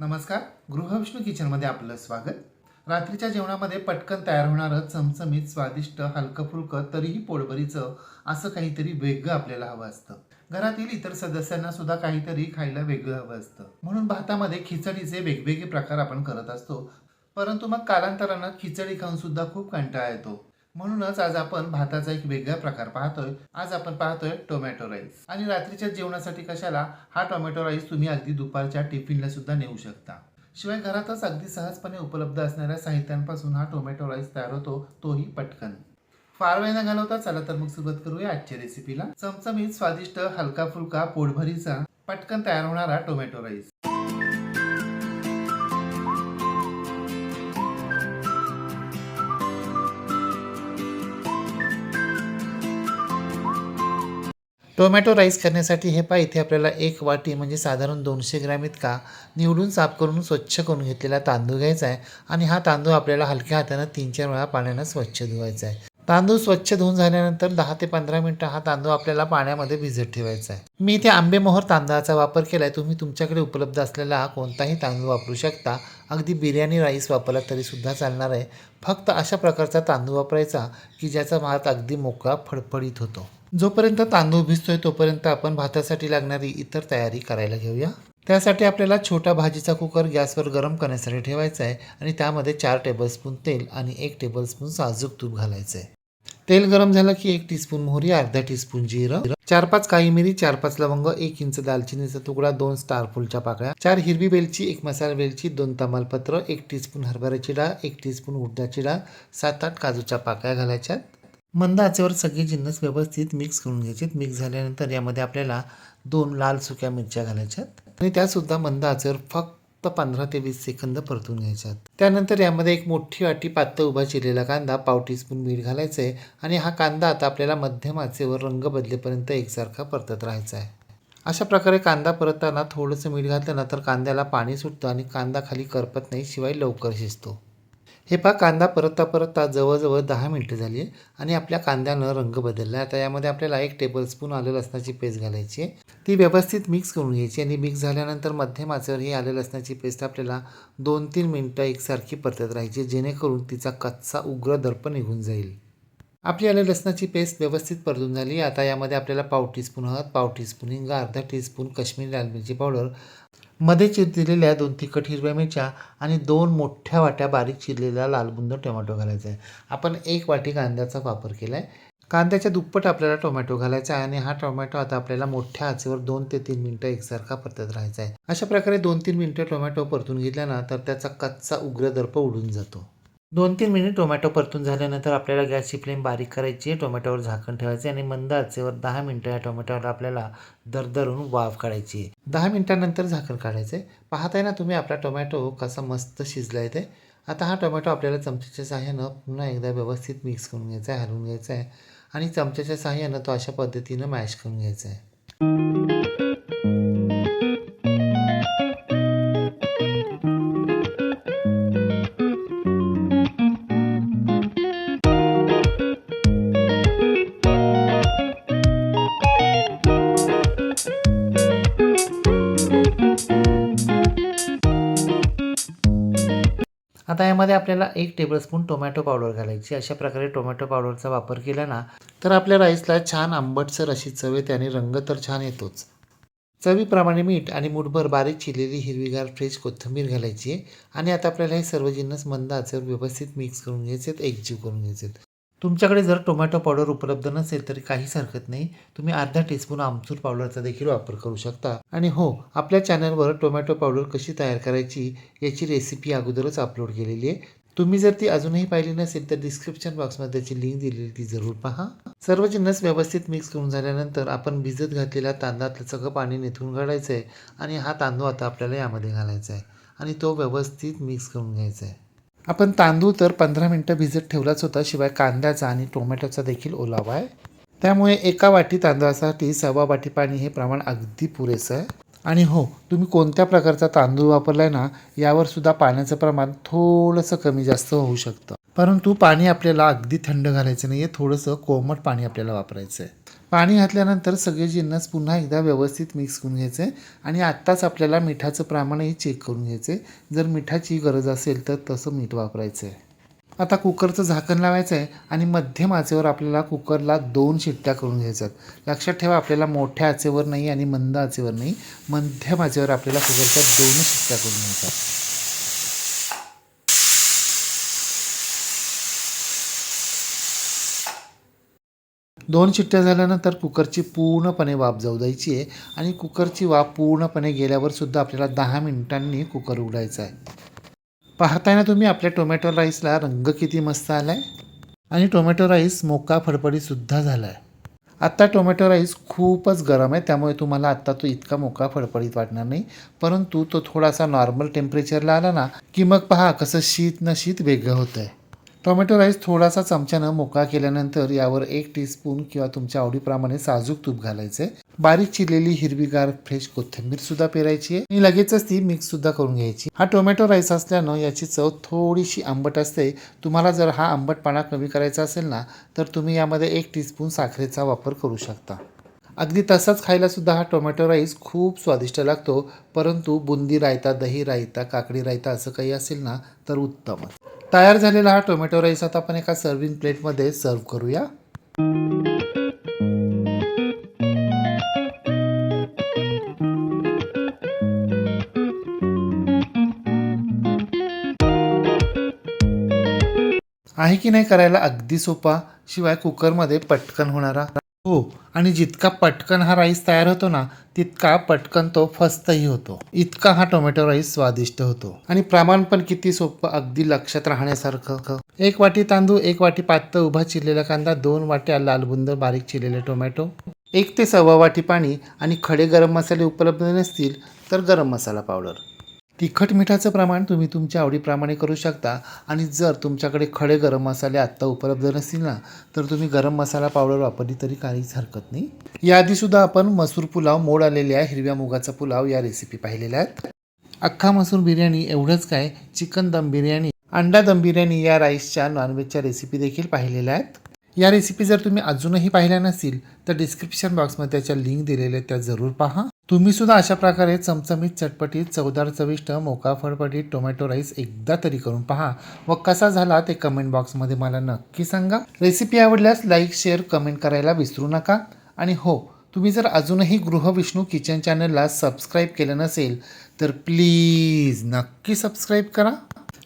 नमस्कार गृहविष्णू किचनमध्ये आपलं स्वागत. रात्रीच्या जेवणामध्ये पटकन तयार होणारं चमचमीत स्वादिष्ट हलकं फुलकं तरीही पोळबरीचं असं काहीतरी वेगळं आपल्याला हवं असतं. घरातील इतर सदस्यांना सुद्धा काहीतरी खायला वेगळं हवं असतं. म्हणून भातामध्ये खिचडीचे वेगवेगळे प्रकार आपण करत असतो. परंतु मग कालांतरानं खिचडी खाऊन सुद्धा खूप कंटाळा येतो. म्हणूनच आज आपण भाताचा एक वेगळा प्रकार पाहतोय. आज आपण पाहतोय टोमॅटो राईस. आणि रात्रीच्या जेवणासाठी कशाला हा टोमॅटो राईस तुम्ही अगदी दुपारच्या टिफिनला सुद्धा नेऊ शकता. शिवाय घरातच अगदी सहजपणे उपलब्ध असणाऱ्या साहित्यांपासून हा टोमॅटो राईस तयार होतो तोही पटकन. फार वेळ न घालवता चला तर मग सुरुवात करूया आजच्या रेसिपीला चमचमीत स्वादिष्ट हलका फुलका पोटभरीचा पटकन तयार होणारा टोमॅटो राईस. टोमॅटो राईस करण्यासाठी हे पहा इथे आपल्याला एक वाटी म्हणजे साधारण दोनशे ग्रॅम इतका निवडून साफ करून स्वच्छ करून घेतलेला तांदूळ घ्यायचा आहे. आणि हा तांदूळ आपल्याला हलक्या हातानं तीन चार वेळा पाण्यानं स्वच्छ धुवायचा आहे. तांदूळ स्वच्छ धुवून झाल्यानंतर दहा ते पंधरा मिनटं हा तांदूळ आपल्याला पाण्यामध्ये भिजत ठेवायचा आहे. मी इथे आंबेमोहर तांदळाचा वापर केला आहे तुम्ही तुमच्याकडे उपलब्ध असलेला कोणताही तांदूळ वापरू शकता. अगदी बिर्याणी राईस वापरला तरीसुद्धा चालणार आहे. फक्त अशा प्रकारचा तांदूळ वापरायचा की ज्याचा भात अगदी मोकळा फडफडीत होतो. जोपर्यंत तांदूळ भिजतोय तोपर्यंत आपण भातासाठी लागणारी इतर तयारी करायला घेऊया. त्यासाठी आपल्याला छोटा भाजीचा कुकर गॅसवर गरम करण्यासाठी ठेवायचा आहे आणि त्यामध्ये चार टेबलस्पून तेल आणि एक टेबलस्पून साजूक तूप घालायचं आहे तेल गरम झालं की एक टीस्पून मोहरी अर्धा टीस्पून जिरं चार पाच काळी मिरी चार पाच लवंग एक इंच दालचिनीचा तुकडा दोन स्टारफुलच्या पाकळ्या चार हिरवी वेलची एक मसाला वेलची दोन तमालपत्र एक टीस्पून हरभऱ्याची डाळ एक टीस्पून उडदाची डाळ सात आठ काजूच्या पाकळ्या घालायच्यात. मंद आचेवर सगळे जिन्नस व्यवस्थित मिक्स करून घ्यायचे मिक्स झाल्यानंतर यामध्ये आपल्याला दोन लाल सुक्या मिरच्या घालायच्यात. आणि त्यासुद्धा मंद आचेवर फक्त पंधरा ते वीस सेकंद परतून घ्यायच्यात. त्यानंतर यामध्ये एक मोठी वाटी पातळ उभा चिरलेला कांदा पाव टीस्पून मीठ घालायचं आहे आणि हा कांदा आता आपल्याला मध्यम आचेवर रंग बदलेपर्यंत एकसारखा परतत राहायचा आहे अशा प्रकारे कांदा परतताना थोडंसं मीठ घातलं ना तर कांद्याला पाणी सुटतं आणि कांदा खाली करपत नाही शिवाय लवकर शिजतो. हे पहा कांदा परतता परतता जवळजवळ दहा मिनटं झाली आहे आणि आपल्या कांद्यानं रंग बदलला आता यामध्ये आपल्याला एक टेबलस्पून आलं लसणाची पेस्ट घालायची आहे. ती व्यवस्थित मिक्स करून घ्यायची आणि मिक्स झाल्यानंतर मध्यम आचेवर ही आलं लसणाची पेस्ट आपल्याला दोन तीन मिनटं एकसारखी परतत राहायची जेणेकरून तिचा कच्चा उग्र दर्प निघून जाईल. आपली आलं लसणाची पेस्ट व्यवस्थित परतून झाली आता यामध्ये आपल्याला पाव टीस्पून हळद पाव टीस्पून हिंग अर्धा टीस्पून काश्मीरी लाल मिरची पावडर मध्ये चिरलेल्या दोन तिखट हिरव्या मिरच्या आणि दोन मोठ्या वाट्या बारीक चिरलेला लालबुंद टोमॅटो घालायचा आहे. आपण एक वाटी कांद्याचा वापर केला आहे कांद्याच्या दुप्पट आपल्याला टोमॅटो घालायचा आहे आणि हा टोमॅटो आता आपल्याला मोठ्या आचेवर दोन ते तीन मिनटं एकसारखा परतत राहायचा आहे. अशा प्रकारे दोन तीन मिनटं टोमॅटो परतून घेतल्यानं ना तर त्याचा कच्चा उग्र दर्प उडून जातो. दोन तीन मिनिट टोमॅटो परतून झाल्यानंतर आपल्याला गॅसची फ्लेम बारीक करायची आहे. टोमॅटोवर झाकण ठेवायचे आणि मंद आचेवर दहा मिनटं या टोमॅटोवर आपल्याला दरदरून वाफ काढायची आहे. दहा मिनटानंतर झाकण काढायचं आहे. पाहताय ना तुम्ही आपला टोमॅटो कसा मस्त शिजला आहे ते? आता हा टोमॅटो आपल्याला चमच्याच्या सहाय्यानं पुन्हा एकदा व्यवस्थित मिक्स करून घ्यायचा आहे हलवून घ्यायचा आहे आणि चमच्याच्या सहाय्यानं तो अशा पद्धतीनं मॅश करून घ्यायचा आहे. आता यामध्ये आपल्याला एक टेबलस्पून टोमॅटो पावडर घालायची. अशा प्रकारे टोमॅटो पावडरचा वापर केला ना तर आपल्या राईसला छान आंबटसर अशी चव येते आणि रंग तर छान येतोच. चवीप्रमाणे मीठ आणि मुठभर बारीक चिरलेली हिरवीगार फ्रेश कोथिंबीर घालायची. आहे आणि आता आपल्याला हे सर्व जिन्नस मंद आचेवर व्यवस्थित मिक्स करून घ्यायचे आहेत एकजीव करून घ्यायचे आहेत. तुमच्याकडे जर टोमॅटो पावडर उपलब्ध नसेल तरी काहीच हरकत नाही. तुम्ही अर्धा टीस्पून आमचूर पावडरचा देखील वापर करू शकता. आणि हो आपल्या चॅनलवर टोमॅटो पावडर कशी तयार करायची याची रेसिपी अगोदरच अपलोड केलेली आहे. तुम्ही जर ती अजूनही पाहिली नसेल तर डिस्क्रिप्शन बॉक्समध्ये त्याची लिंक दिलेली ती जरूर पहा. सर्व जिन्नस व्यवस्थित मिक्स करून झाल्यानंतर आपण भिजत घातलेल्या तांदळातलं सगळं पाणी निथून काढायचं आहे आणि हा तांदूळ आता आपल्याला यामध्ये घालायचा आहे आणि तो व्यवस्थित मिक्स करून घ्यायचा आहे आपण तांदूळ तर पंधरा मिनटं भिजत ठेवलाच होता शिवाय कांद्याचा आणि टोमॅटोचा देखील ओलावा आहे. त्यामुळे एका वाटी तांदळासाठी सव्वा वाटी पाणी हे प्रमाण अगदी पुरेसं आहे. आणि हो तुम्ही कोणत्या प्रकारचा तांदूळ वापरलाय ना यावर सुद्धा पाण्याचं प्रमाण थोडंसं कमी जास्त होऊ शकतं. परंतु पाणी आपल्याला अगदी थंड घालायचं नाही आहे थोडंसं कोमट पाणी आपल्याला वापरायचं आहे पाणी घातल्यानंतर सगळे जिन्नस पुन्हा एकदा व्यवस्थित मिक्स करून घ्यायचे आणि आत्ताच आपल्याला मिठाचं प्रमाणही चेक करून घ्यायचे. जर मिठाची गरज असेल तर तसं मीठ वापरायचं आहे आता कुकरचं झाकण लावायचं आहे आणि मध्यम आचेवर आपल्याला कुकरला दोन शिट्ट्या करून घ्यायच्यात. लक्षात ठेवा आपल्याला मोठ्या आचेवर नाही आणि मंद आचेवर नाही. मध्यम आचेवर आपल्याला कुकरच्या दोन शिट्ट्या करून घ्यायच्या दोन शिट्ट्या झाल्यानंतर कुकरची पूर्णपणे वाफ जाऊ द्यायची आहे आणि कुकरची वाफ पूर्णपणे गेल्यावरसुद्धा आपल्याला दहा मिनिटांनी कुकर उघडायचा आहे. पाहताय ना तुम्ही आपल्या टोमॅटो राईसला रंग किती मस्त आला आहे आणि टोमॅटो राईस मोका फडफडीसुद्धा झाला आहे आत्ता टोमॅटो राईस खूपच गरम आहे त्यामुळे तुम्हाला आत्ता तो इतका मोका फडफडीत वाटणार नाही. परंतु तो थोडासा नॉर्मल टेम्परेचरला आला ना की मग पहा कसं शीत न शीत वेगळं होतं आहे टोमॅटो राईस थोडासा चमच्यानं मोकळा केल्यानंतर यावर एक टीस्पून किंवा तुमच्या आवडीप्रमाणे साजूक तूप घालायचं. आहे बारीक चिरलेली हिरवीगार फ्रेश कोथिंबीर सुद्धा पेरायची आहे. आणि लगेचच ती मिक्स सुद्धा करून घ्यायची. हा टोमॅटो राईस असल्यानं याची चव थोडीशी आंबट असते. तुम्हाला जर हा आंबटपणा कमी करायचा असेल ना तर तुम्ही यामध्ये एक टीस्पून साखरेचा वापर करू शकता. अगदी तसाच खायला सुद्धा हा टोमॅटो राईस खूप स्वादिष्ट लागतो. परंतु बुंदी रायता दही रायता काकडी रायता असं काही असेल ना तर उत्तमच. तयार झालेला हा टोमॅटो राईस आता आपण एका सर्विंग प्लेटमध्ये सर्व करूया. आहे की नाही करायला अगदी सोपा शिवाय कुकरमध्ये पटकन होणारा. हो आणि जितका पटकन हा राईस तयार होतो ना तितका पटकन तो फस्तही होतो. इतका हा टोमॅटो राईस स्वादिष्ट होतो. आणि प्रमाण पण किती सोपं अगदी लक्षात राहण्यासारखं एक वाटी तांदूळ एक वाटी पातळ उभा चिरलेला कांदा दोन वाट्या लालबुंद बारीक चिरलेले टोमॅटो एक ते सव्वा वाटी पाणी आणि खडे गरम मसाले उपलब्ध नसतील तर गरम मसाला पावडर. तिखट मिठाचं प्रमाण तुम्ही तुमच्या आवडीप्रमाणे करू शकता. आणि जर तुमच्याकडे खडे गरम मसाले आत्ता उपलब्ध नसतील ना तर तुम्ही गरम मसाला पावडर वापरली तरी काहीच हरकत नाही. याआधीसुद्धा आपण मसूर पुलाव मोड आलेल्या हिरव्या मुगाचा पुलाव या रेसिपी पाहिलेल्या आहेत. अख्खा मसूर बिर्याणी एवढंच काय? चिकन दम बिर्याणी अंडा दम बिर्याणी या राईसच्या नॉनव्हेजच्या रेसिपी देखील पाहिलेल्या आहेत. या रेसिपी जर तुम्ही अजूनही पाहिल्या नसतील तर डिस्क्रिप्शन बॉक्समध्ये त्याच्या लिंक दिलेल्या त्या जरूर पहा. तुम्ही सुद्धा अशा प्रकारे चमचमीत चटपटीत चवदार चविष्ट मोका फडफडीत टोमॅटो राईस एकदा तरी करून पहा व कसा झाला ते कमेंट बॉक्समध्ये मला नक्की सांगा. रेसिपी आवडल्यास लाईक शेअर कमेंट करायला विसरू नका. आणि हो तुम्ही जर अजूनही गृहविष्णू किचन चॅनलला सबस्क्राईब केलं नसेल तर प्लीज नक्की सबस्क्राईब करा.